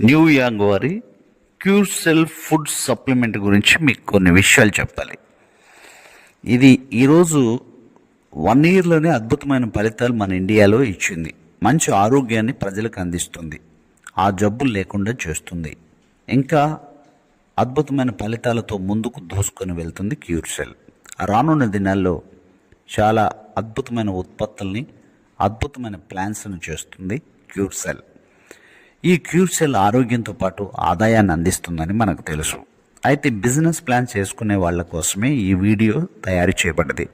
New young వారి cure cell food supplement గురించి మీకు కొన్ని విషయాలు చెప్పాలి. ఇది ఈరోజు వన్ ఇయర్లోనే అద్భుతమైన ఫలితాలు మన ఇండియాలో ఇచ్చింది. మంచి ఆరోగ్యాన్ని ప్రజలకు అందిస్తుంది. ఆ జబ్బులు లేకుండా చేస్తుంది. ఇంకా అద్భుతమైన ఫలితాలతో ముందుకు దూసుకొని వెళ్తుంది క్యూర్ సెల్. రానున్న దినాల్లో చాలా అద్భుతమైన ఉత్పత్తుల్ని అద్భుతమైన ప్లాన్స్ను చేస్తుంది క్యూర్ సెల్. ఈ క్యూర్ సెల్ ఆరోగ్యంతో పాటు ఆదాయాన్ని అందిస్తుందని మనకు తెలుసు. అయితే బిజినెస్ ప్లాన్ చేసుకునే వాళ్ళ కోసమే ఈ వీడియో తయారు చేయబడ్డది.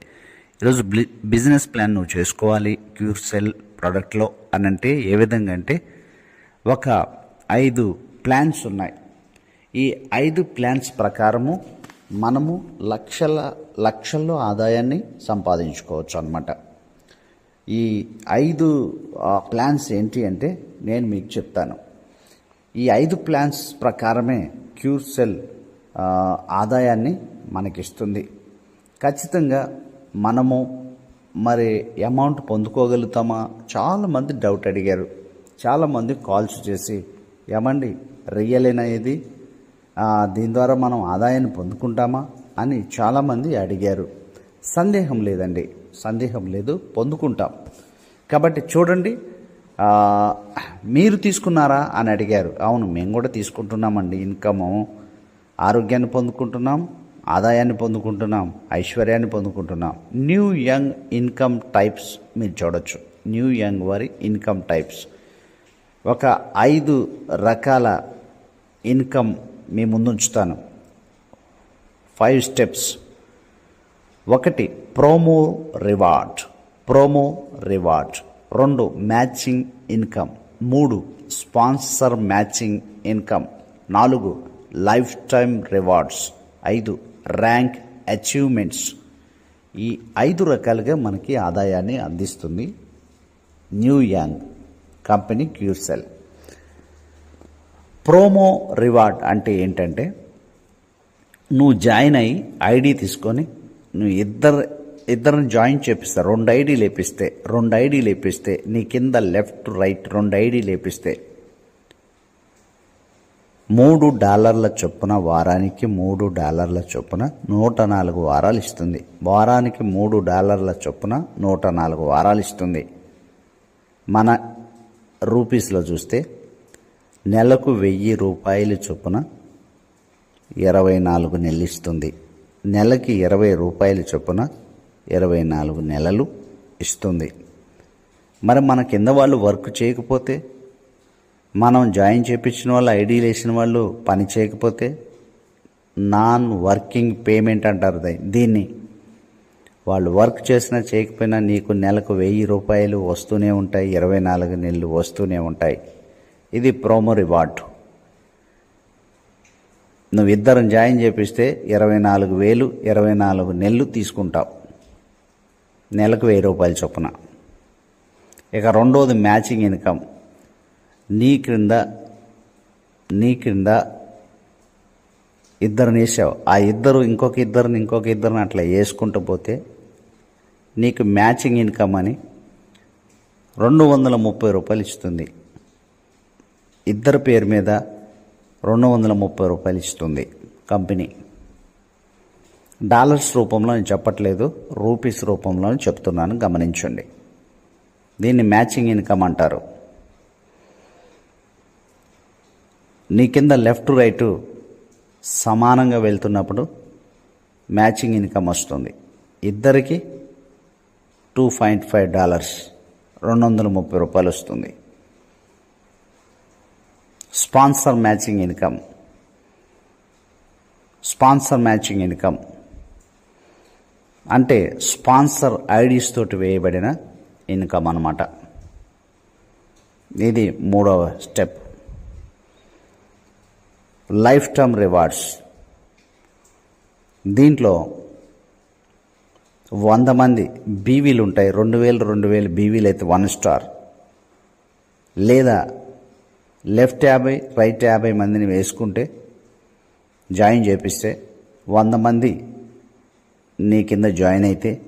ఈరోజు బిజినెస్ ప్లాన్ నువ్వు చేసుకోవాలి క్యూర్ సెల్ ప్రోడక్ట్లో అని అంటే ఏ విధంగా అంటే ఒక ఐదు ప్లాన్స్ ఉన్నాయి. ఈ ఐదు ప్లాన్స్ ప్రకారము మనము లక్షల లక్షల్లో ఆదాయాన్ని సంపాదించుకోవచ్చు అన్నమాట. ఈ ఐదు ప్లాన్స్ ఏంటి అంటే నేను మీకు చెప్తాను. ఈ ఐదు ప్లాన్స్ ప్రకారమే క్యూర్ సెల్ ఆదాయాన్ని మనకిస్తుంది. ఖచ్చితంగా మనము మరి అమౌంట్ పొందుకోగలుగుతామా? చాలామంది డౌట్ అడిగారు. చాలామంది కాల్స్ చేసి ఏమండి రియలేనా ఇది దీని ద్వారా మనం ఆదాయాన్ని పొందుకుంటామా? అని చాలామంది అడిగారు. సందేహం లేదండి. సందేహం లేదు. పొందుకుంటాం. కాబట్టి చూడండి మీరు తీసుకున్నారా అని అడిగారు. అవును మేము కూడా తీసుకుంటున్నామండి. ఇన్కము ఆరోగ్యాన్ని పొందుకుంటున్నాం ఆదాయాన్ని పొందుకుంటున్నాం ఐశ్వర్యాన్ని పొందుకుంటున్నాం. న్యూ యంగ్ ఇన్కమ్ టైప్స్ మీరు చూడొచ్చు. న్యూ యంగ్ వారి ఇన్కమ్ టైప్స్ ఒక ఐదు రకాల ఇన్కమ్ మీ ముందుంచుతాను. ఫైవ్ స్టెప్స్ ఒకటి ప్రోమో రివార్డ్. Promo reward. రెండు మ్యాచింగ్ ఇన్కమ్ మూడు స్పాన్సర్ మ్యాచింగ్ ఇన్కమ్ నాలుగు లైఫ్ టైమ్ రివార్డ్స్ ఐదు ర్యాంక్ అచీవ్మెంట్స్ ఈ ఐదు రకాలుగా మనకి ఆదాయాన్ని అందిస్తుంది new young company cure cell promo reward అంటే ఏంటంటే నువ్వు జాయిన్ అయ్యి ఐడి తీసుకొని నువ్వు ఇద్దరు ఇద్దరిని జాయిన్ చేపిస్తే. రెండు ఐడి లేపిస్తే రెండు ఐడి లేపిస్తే నీ కింద లెఫ్ట్ రైట్ రెండు ఐడి లేపిస్తే. మూడు డాలర్ల చొప్పున వారానికి మూడు డాలర్ల చొప్పున నూట నాలుగు వారాలు ఇస్తుంది. వారానికి మూడు డాలర్ల చొప్పున నూట నాలుగు వారాలు ఇస్తుంది. మన రూపీస్లో చూస్తే నెలకు వెయ్యి రూపాయలు చొప్పున ఇరవై నాలుగు నెలలు ఇస్తుంది. నెలకి ఇరవై రూపాయల చొప్పున ఇరవై నాలుగు నెలలు ఇస్తుంది. మరి మన కింద వాళ్ళు వర్క్ చేయకపోతే మనం జాయిన్ చేయించిన వాళ్ళు ఐడీలు వేసిన వాళ్ళు పని చేయకపోతే నాన్ వర్కింగ్ పేమెంట్ అంటారు దీన్ని వాళ్ళు వర్క్ చేసినా చేయకపోయినా నీకు నెలకు వెయ్యి రూపాయలు వస్తూనే ఉంటాయి ఇరవై నాలుగు నెలలు వస్తూనే ఉంటాయి. ఇది ప్రోమో రివార్డ్. నువ్వు ఇద్దరం జాయిన్ చేపిస్తే ఇరవై నాలుగు వేలు ఇరవై నాలుగు నెలలు తీసుకుంటావు. నెలకు వెయ్యి రూపాయలు చొప్పున. ఇక రెండవది మ్యాచింగ్ ఇన్కమ్. నీ క్రింద నీ క్రింద ఇద్దరిని వేసావు. ఆ ఇద్దరు ఇంకొక ఇద్దరిని ఇంకొక ఇద్దరిని అట్లా వేసుకుంటూ పోతే నీకు మ్యాచింగ్ ఇన్కమ్ అని రెండు వందల ముప్పై రూపాయలు ఇస్తుంది. ఇద్దరి పేరు మీద రెండు వందల ముప్పై రూపాయలు ఇస్తుంది కంపెనీ. డాలర్స్ రూపంలో నేను చెప్పట్లేదు రూపీస్ రూపంలో చెప్తున్నాను గమనించండి. దీన్ని మ్యాచింగ్ ఇన్కమ్ అంటారు. నీ కింద లెఫ్ట్ రైట్ సమానంగా వెళ్తున్నప్పుడు మ్యాచింగ్ ఇన్కమ్ వస్తుంది. ఇద్దరికి టూ పాయింట్ ఫైవ్ డాలర్స్ రెండు వందల ముప్పై రూపాయలు వస్తుంది. Sponsor matching income. Sponsor matching income. అంటే స్పాన్సర్ ఐడీస్ తోటి వేయబడిన ఇన్కమ్ అన్నమాట. ఇది మూడవ స్టెప్. Life term rewards. దీంట్లో వంద మంది బీవీలు ఉంటాయి. రెండు వేలు రెండు వేలు బీవీలు అయితే వన్ స్టార్. లేదా లెఫ్ట్ యాభై రైట్ యాభై మందిని వేసుకుంటే జాయిన్ చేపిస్తే వంద మంది నీ కింద జాయిన్ అయితే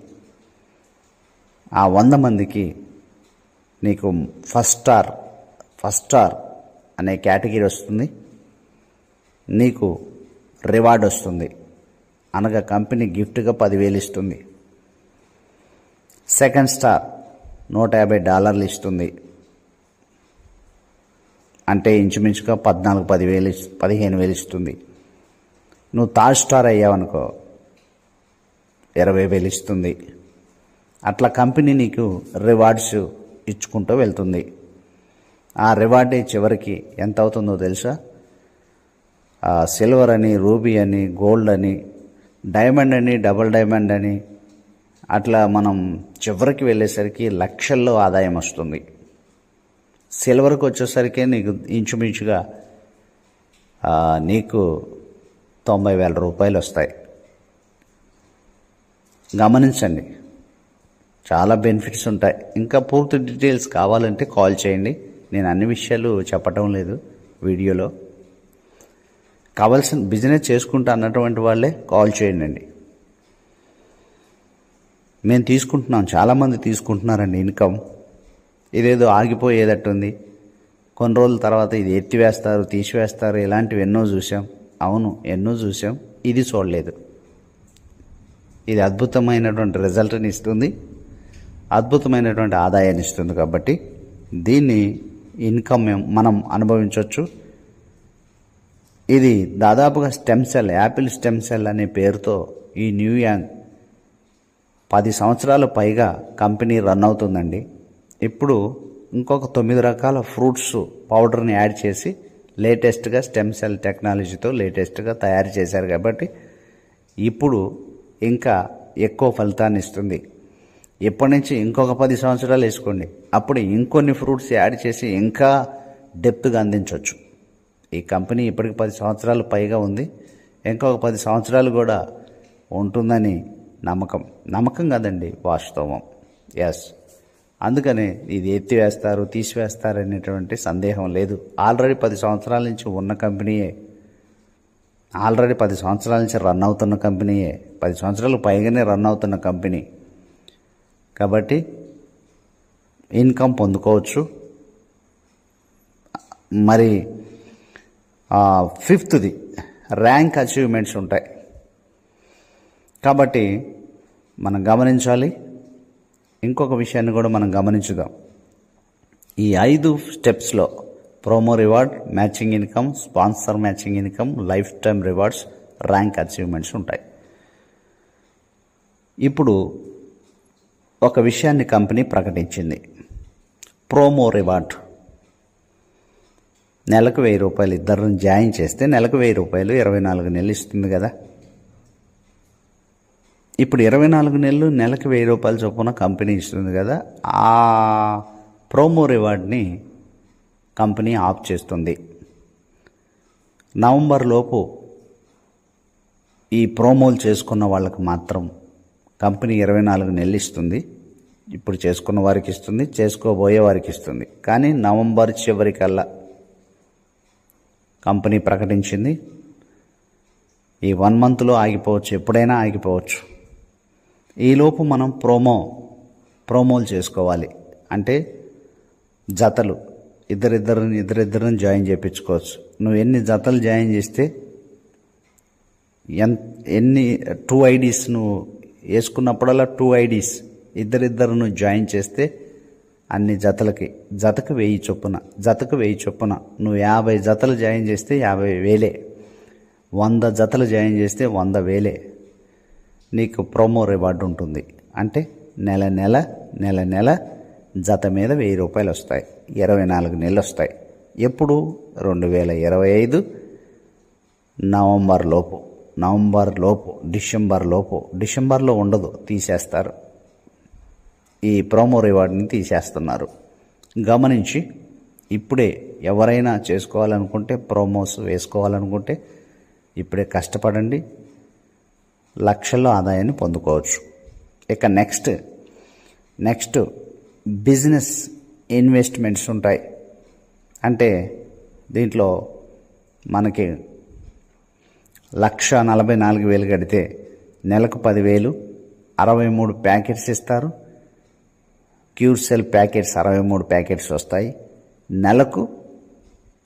ఆ వంద మందికి నీకు ఫస్ట్ స్టార్ ఫస్ట్ స్టార్ అనే కేటగిరీ వస్తుంది. నీకు రివార్డ్ వస్తుంది. అనగా కంపెనీ గిఫ్ట్గా పదివేలు ఇస్తుంది. సెకండ్ స్టార్ నూట యాభై డాలర్లు ఇస్తుంది. అంటే ఇంచుమించుగా పద్నాలుగు పదివేలు పదిహేను వేలు ఇస్తుంది. నువ్వు థర్డ్ స్టార్ అయ్యావనుకో ఇరవై వేలు ఇస్తుంది. అట్లా కంపెనీ నీకు రివార్డ్స్ ఇచ్చుకుంటూ వెళ్తుంది. ఆ రివార్డే చివరికి ఎంత అవుతుందో తెలుసా? ఆ సిల్వర్ అని రూబీ అని గోల్డ్ అని డైమండ్ అని డబుల్ డైమండ్ అని అట్లా మనం చివరికి వెళ్ళేసరికి లక్షల్లో ఆదాయం వస్తుంది. సిల్వర్కి వచ్చేసరికి నీకు ఇంచుమించుగా నీకు తొంభై వేల రూపాయలు వస్తాయి. గమనించండి. చాలా బెనిఫిట్స్ ఉంటాయి. ఇంకా పూర్తి డీటెయిల్స్ కావాలంటే కాల్ చేయండి. నేను అన్ని విషయాలు చెప్పటం లేదు వీడియోలో. కావాల్సిన బిజినెస్ చేసుకుంటా అన్నటువంటి వాళ్ళే కాల్ చేయండి అండి. మేము తీసుకుంటున్నాం. చాలామంది తీసుకుంటున్నారండి ఇన్కమ్ ఇదేదో ఆగిపోయేటట్టుంది. కొన్ని రోజుల తర్వాత ఇది ఎత్తివేస్తారు తీసివేస్తారు. ఇలాంటివి ఎన్నో చూసాం. అవును ఎన్నో చూసాం. ఇది చూడలేదు. ఇది అద్భుతమైనటువంటి రిజల్ట్ని ఇస్తుంది. అద్భుతమైనటువంటి ఆదాయాన్ని ఇస్తుంది కాబట్టి దీన్ని ఇన్కమ్ మనం అనుభవించవచ్చు ఇది దాదాపుగా stem cell apple stem cell అనే పేరుతో ఈ న్యూ యాంగ్ పది సంవత్సరాలు పైగా కంపెనీ రన్ అవుతుందండి. ఇప్పుడు ఇంకొక తొమ్మిది రకాల ఫ్రూట్స్ పౌడర్ని యాడ్ చేసి లేటెస్ట్గా స్టెమ్ సెల్ టెక్నాలజీతో లేటెస్ట్గా తయారు చేశారు కాబట్టి ఇప్పుడు ఇంకా ఎక్కువ ఫలితాన్ని ఇస్తుంది. ఇప్పటి నుంచి ఇంకొక పది సంవత్సరాలు వేసుకోండి. అప్పుడు ఇంకొన్ని ఫ్రూట్స్ యాడ్ చేసి ఇంకా డెప్త్గా అందించవచ్చు ఈ కంపెనీ ఇప్పటికి పది సంవత్సరాలు పైగా ఉంది. ఇంకొక పది సంవత్సరాలు కూడా ఉంటుందని నమ్మకం. నమ్మకం కాదండి వాస్తవం. ఎస్ అందుకనే ఇది ఎత్తివేస్తారు తీసివేస్తారు అనేటువంటి సందేహం లేదు. ఆల్రెడీ పది సంవత్సరాల నుంచి ఉన్న కంపెనీయే ఆల్రెడీ పది సంవత్సరాల నుంచి రన్ అవుతున్న కంపెనీయే. పది సంవత్సరాలు పైగానే రన్ అవుతున్న కంపెనీ. కాబట్టి ఇన్కమ్ పొందుకోవచ్చు. మరి ఫిఫ్త్ది ర్యాంక్ అచీవ్మెంట్స్ ఉంటాయి. కాబట్టి మనం గమనించాలి. ఇంకొక విషయాన్ని కూడా మనం గమనించుదాం. ఈ ఐదు స్టెప్స్లో promo reward matching income sponsor matching income life time rewards rank achievements ఉంటాయి. ఇప్పుడు ఒక విషయాన్ని కంపెనీ ప్రకటించింది. Promo reward. నెలకు వెయ్యి రూపాయలు ఇద్దరిని జాయిన్ చేస్తే నెలకు వెయ్యి రూపాయలు ఇరవై నాలుగు నెలలు ఇస్తుంది కదా. ఇప్పుడు ఇరవై నాలుగు నెలలు నెలకు వెయ్యి రూపాయల చొప్పున కంపెనీ ఇస్తుంది కదా. ఆ ప్రోమో రివార్డ్ని కంపెనీ ఆఫ్ చేస్తుంది. నవంబర్ లోపు ఈ ప్రోమోలు చేసుకున్న వాళ్ళకి మాత్రం కంపెనీ ఇరవై నాలుగు నెలలు ఇస్తుంది ఇప్పుడు చేసుకున్న వారికి ఇస్తుంది చేసుకోబోయే వారికి ఇస్తుంది. కానీ నవంబర్ చివరికల్లా కంపెనీ ప్రకటించింది. ఈ వన్ మంత్లో ఆగిపోవచ్చు ఎప్పుడైనా ఆగిపోవచ్చు. ఈలోపు మనం ప్రోమో ప్రోమోలు చేసుకోవాలి. అంటే జతలు. ఇద్దరిద్దరిని ఇద్దరిద్దరిని జాయిన్ చేయించుకోవచ్చు. నువ్వు ఎన్ని జతలు జాయిన్ చేస్తే ఎంత ఎన్ని టూ ఐడీస్ నువ్వు వేసుకున్నప్పుడల్లా టూ ఐడీస్ ఇద్దరిద్దరు నువ్వు జాయిన్ చేస్తే అన్ని జతలకి జతకు వెయ్యి చొప్పున జతకు వెయ్యి చొప్పున నువ్వు యాభై జతలు జాయిన్ చేస్తే యాభై వేలే. వంద జతలు జాయిన్ చేస్తే వంద వేలే. నీకు ప్రోమో రివార్డు ఉంటుంది. అంటే నెల నెల నెల నెల జత మీద వెయ్యి రూపాయలు వస్తాయి. ఇరవై నాలుగు నెలలు వస్తాయి ఎప్పుడు? రెండు వేల ఇరవై ఐదు నవంబర్ లోపు. నవంబర్ లోపు డిసెంబర్ లోపు. డిసెంబర్లో ఉండదు తీసేస్తారు. ఈ ప్రోమో రివార్డ్ని తీసేస్తున్నారు. గమనించి ఇప్పుడే ఎవరైనా చేసుకోవాలనుకుంటే ప్రోమోస్ వేసుకోవాలనుకుంటే ఇప్పుడే కష్టపడండి. లక్షల్లో ఆదాయాన్ని పొందుకోవచ్చు. ఇక నెక్స్ట్ నెక్స్ట్ బిజినెస్ ఇన్వెస్ట్మెంట్స్ ఉంటాయి. అంటే దీంట్లో మనకి లక్ష నలభై నాలుగు వేలు కడితే నెలకు పదివేలు అరవై మూడు ప్యాకెట్స్ ఇస్తారు. క్యూర్ సెల్ ప్యాకెట్స్ అరవై మూడు ప్యాకెట్స్ వస్తాయి. నెలకు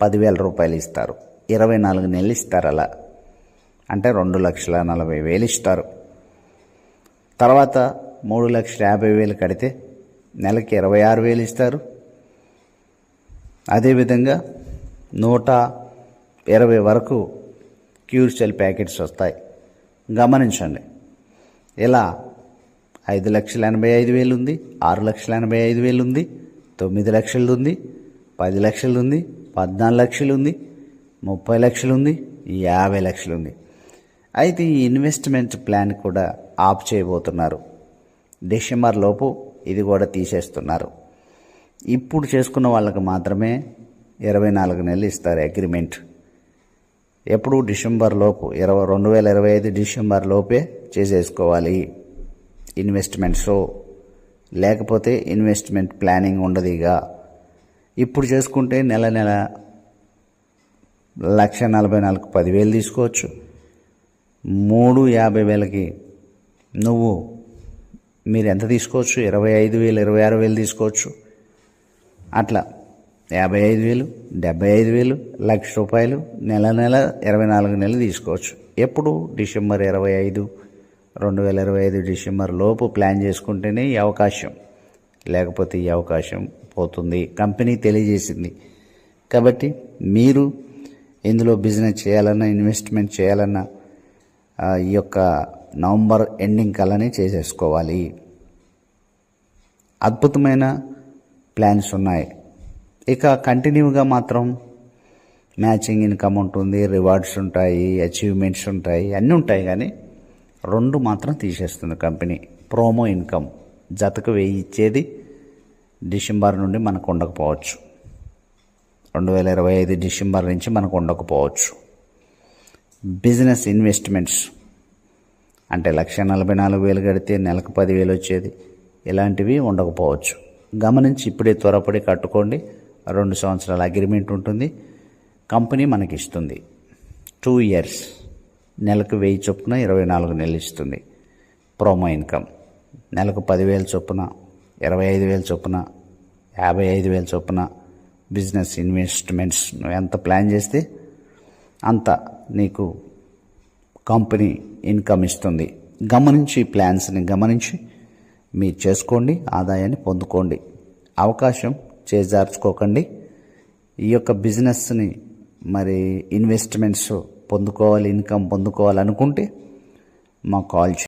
పదివేల రూపాయలు ఇస్తారు. ఇరవై నాలుగు నెలలు ఇస్తారు అలా. అంటే రెండు లక్షల నలభై వేలు ఇస్తారు. తర్వాత మూడు లక్షల యాభై వేలు కడితే నెలకి ఇరవై ఆరు వేలు ఇస్తారు. అదేవిధంగా నూట ఇరవై వరకు క్యూర్సెల్ ప్యాకెట్స్ వస్తాయి. గమనించండి. ఇలా ఐదు లక్షల ఎనభై ఐదు వేలు ఉంది ఆరు లక్షల ఎనభై ఐదు వేలు ఉంది తొమ్మిది లక్షలు ఉంది పది లక్షలు ఉంది పద్నాలుగు లక్షలు ఉంది ముప్పై లక్షలు ఉంది యాభై లక్షలు ఉంది అయితే ఈ ఇన్వెస్ట్మెంట్ ప్లాన్ కూడా ఆఫ్ చేయబోతున్నారు. డిసెంబర్ లోపు ఇది కూడా తీసేస్తున్నారు. ఇప్పుడు చేసుకున్న వాళ్ళకి మాత్రమే ఇరవై నాలుగు నెలలు ఇస్తారు అగ్రిమెంట్. ఎప్పుడు డిసెంబర్ లోపు ఇరవై రెండు వేల ఇరవై ఐదు డిసెంబర్ లోపే చేసేసుకోవాలి ఇన్వెస్ట్మెంట్స్ లేకపోతే ఇన్వెస్ట్మెంట్ ప్లానింగ్ ఉండదు ఇక. ఇప్పుడు చేసుకుంటే నెల నెల లక్ష నలభై నాలుగు పదివేలు తీసుకోవచ్చు. మూడు యాభై వేలకి నువ్వు మీరు ఎంత తీసుకోవచ్చు? ఇరవై ఐదు వేలు ఇరవై ఆరు వేలు తీసుకోవచ్చు. అట్లా. యాభై ఐదు వేలు డెబ్బై ఐదు వేలు లక్ష రూపాయలు నెల నెల ఇరవై నాలుగు నెలలు తీసుకోవచ్చు. ఎప్పుడు? డిసెంబర్ ఇరవై ఐదు రెండు వేల ఇరవై ఐదు డిసెంబర్ లోపు ప్లాన్ చేసుకుంటేనే ఈ అవకాశం. లేకపోతే ఈ అవకాశం పోతుంది. కంపెనీ తెలియజేసింది. కాబట్టి మీరు ఇందులో బిజినెస్ చేయాలన్నా ఇన్వెస్ట్మెంట్ చేయాలన్నా ఈ యొక్క నవంబర్ ఎండింగ్ కల్లానే చేసేసుకోవాలి. అద్భుతమైన ప్లాన్స్ ఉన్నాయి. ఇక కంటిన్యూగా మాత్రం మ్యాచింగ్ ఇన్కమ్ ఉంటుంది రివార్డ్స్ ఉంటాయి అచీవ్మెంట్స్ ఉంటాయి అన్నీ ఉంటాయి కానీ రెండు మాత్రం తీసేస్తుంది కంపెనీ ప్రోమో ఇన్కమ్ జతకు వెయ్యి ఇచ్చేది డిసెంబర్ నుండి మనకు ఉండకపోవచ్చు. రెండు వేల ఇరవై ఐదు డిసెంబర్ నుంచి మనకు ఉండకపోవచ్చు. బిజినెస్ ఇన్వెస్ట్మెంట్స్ అంటే లక్ష నలభై నాలుగు వేలు కడితే నెలకు పదివేలు వచ్చేది. ఇలాంటివి ఉండకపోవచ్చు. గమనించి ఇప్పుడే త్వరపడి కట్టుకోండి. రెండు సంవత్సరాల అగ్రిమెంట్ ఉంటుంది. కంపెనీ మనకి ఇస్తుంది. టూ ఇయర్స్ నెలకు వెయ్యి చొప్పున ఇరవై నాలుగు నెలలు ఇస్తుంది. ప్రోమో ఇన్కమ్ నెలకు పదివేల చొప్పున ఇరవై ఐదు వేల చొప్పున యాభై ఐదు వేల చొప్పున బిజినెస్ ఇన్వెస్ట్మెంట్స్ నువ్వు ఎంత ప్లాన్ చేస్తే అంత నీకు కంపెనీ ఇన్కమ్ ఇస్తుంది. గమనించి ప్లాన్స్ని గమనించి మీరు చేసుకోండి ఆదాయాన్ని పొందుకోండి. అవకాశం చేజార్చుకోకండి. ఈ యొక్క బిజినెస్ని మరి ఇన్వెస్ట్మెంట్స్ పొందుకోవాలి ఇన్కమ్ పొందుకోవాలనుకుంటే మాకు కాల్